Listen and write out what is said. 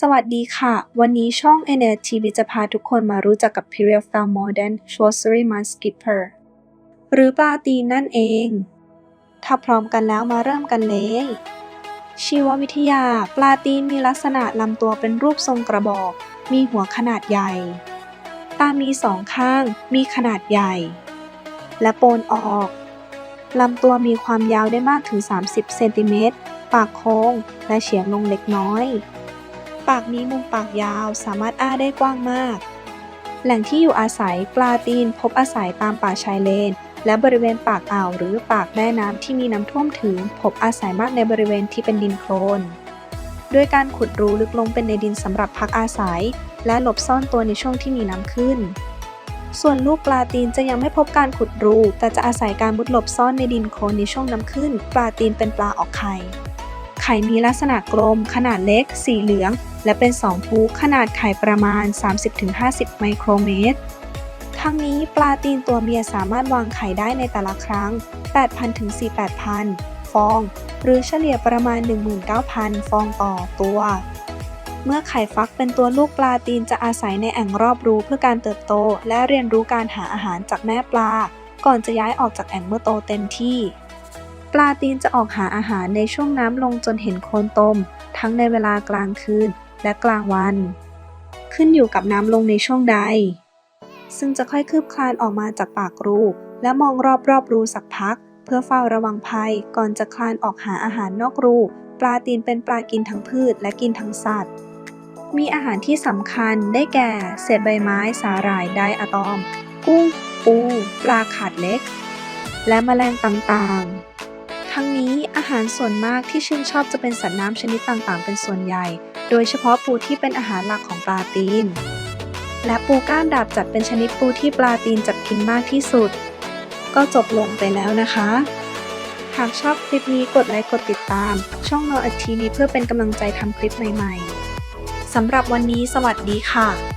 สวัสดีค่ะ วันนี้ช่อง NLTV จะพาทุกคนมารู้จักกับ p i r e l f a l Modern s c h w a r z e r y m u s k i p e r หรือปลาตีนนั่นเอง ถ้าพร้อมกันแล้วมาเริ่มกันเลย ชีววิทยา ปลาตีนมีลักษณะลำตัวเป็นรูปทรงกระบอก มีหัวขนาดใหญ่ ตามีสองข้าง มีขนาดใหญ่ และโปนออก ลำตัวมีความยาวได้มากถึง 30 เซนติเมตร ปากโค้ง และเฉียงลงเล็กน้อย ปากมีมุมปากยาวสามารถอ้าได้กว้างมาก แหล่งที่อยู่อาศัยปลาตีนพบอาศัยตามป่าชายเลน และบริเวณปากอ่าวหรือปากแม่น้ำที่มีน้ำท่วมถึง พบอาศัยมากในบริเวณที่เป็นดินโคลนด้วยการขุดรูลึกลงเป็นในดินสำหรับพักอาศัย และหลบซ่อนตัวในช่วงที่มีน้ำขึ้น ส่วนลูกปลาตีนจะยังไม่พบการขุดรู แต่จะอาศัยการมุดหลบซ่อนในดินโคลนในช่วงน้ำขึ้น ปลาตีนเป็นปลาออกไข่ ไข่มีลักษณะกลม ขนาดเล็ก สีเหลือง และเป็น 2 ภูขนาดไข่ประมาณ 30-50 ไมโครเมตร ทั้งนี้ปลาตีนตัวเมียสามารถวางไข่ได้ในแต่ละครั้ง 8,000ถึง48,000 ฟอง หรือเฉลี่ยประมาณ 19,000 ฟองต่อตัว เมื่อไข่ฟักเป็นตัวลูกปลาตีนจะอาศัยในแอ่งรอบรูเพื่อการเติบโต และเรียนรู้การหาอาหารจากแม่ปลา ก่อนจะย้ายออกจากแอ่งเมื่อโตเต็มที่ปลาตีนจะออกหาอาหารในช่วงน้ำลงจนเห็นโคลนตม ทั้งในเวลากลางคืน และกลางวัน ขึ้นอยู่กับน้ำลงในช่วงใด ซึ่งจะค่อยคืบคลานออกมาจากปากรูและมองรอบรอบๆรูสักพัก เพื่อเฝ้าระวังภัยก่อนจะคลานออกหาอาหารนอกรู ปลาตีนเป็นปลากินทั้งพืชและกินทั้งสัตว์ มีอาหารที่สำคัญได้แก่ เศษใบไม้สาหร่ายไดอะตอม กุ้งปูปลาขาดเล็ก และแมลงต่างๆ ทั้งนี้อาหารส่วนมากที่ชื่นชอบจะเป็นสัตว์น้ำชนิดต่างๆ เป็นส่วนใหญ่ โดยเฉพาะปูที่เป็นอาหารหลักของปลาตีน และปูก้านดาบจัดเป็นชนิดปูที่ปลาตีนจับกินมากที่สุด ก็จบลงไปแล้วนะคะ หากชอบคลิปนี้กดไลค์กดติดตาม ช่องโนอัทีวีเพื่อเป็นกำลังใจทำคลิปใหม่ ๆสำหรับวันนี้สวัสดีค่ะ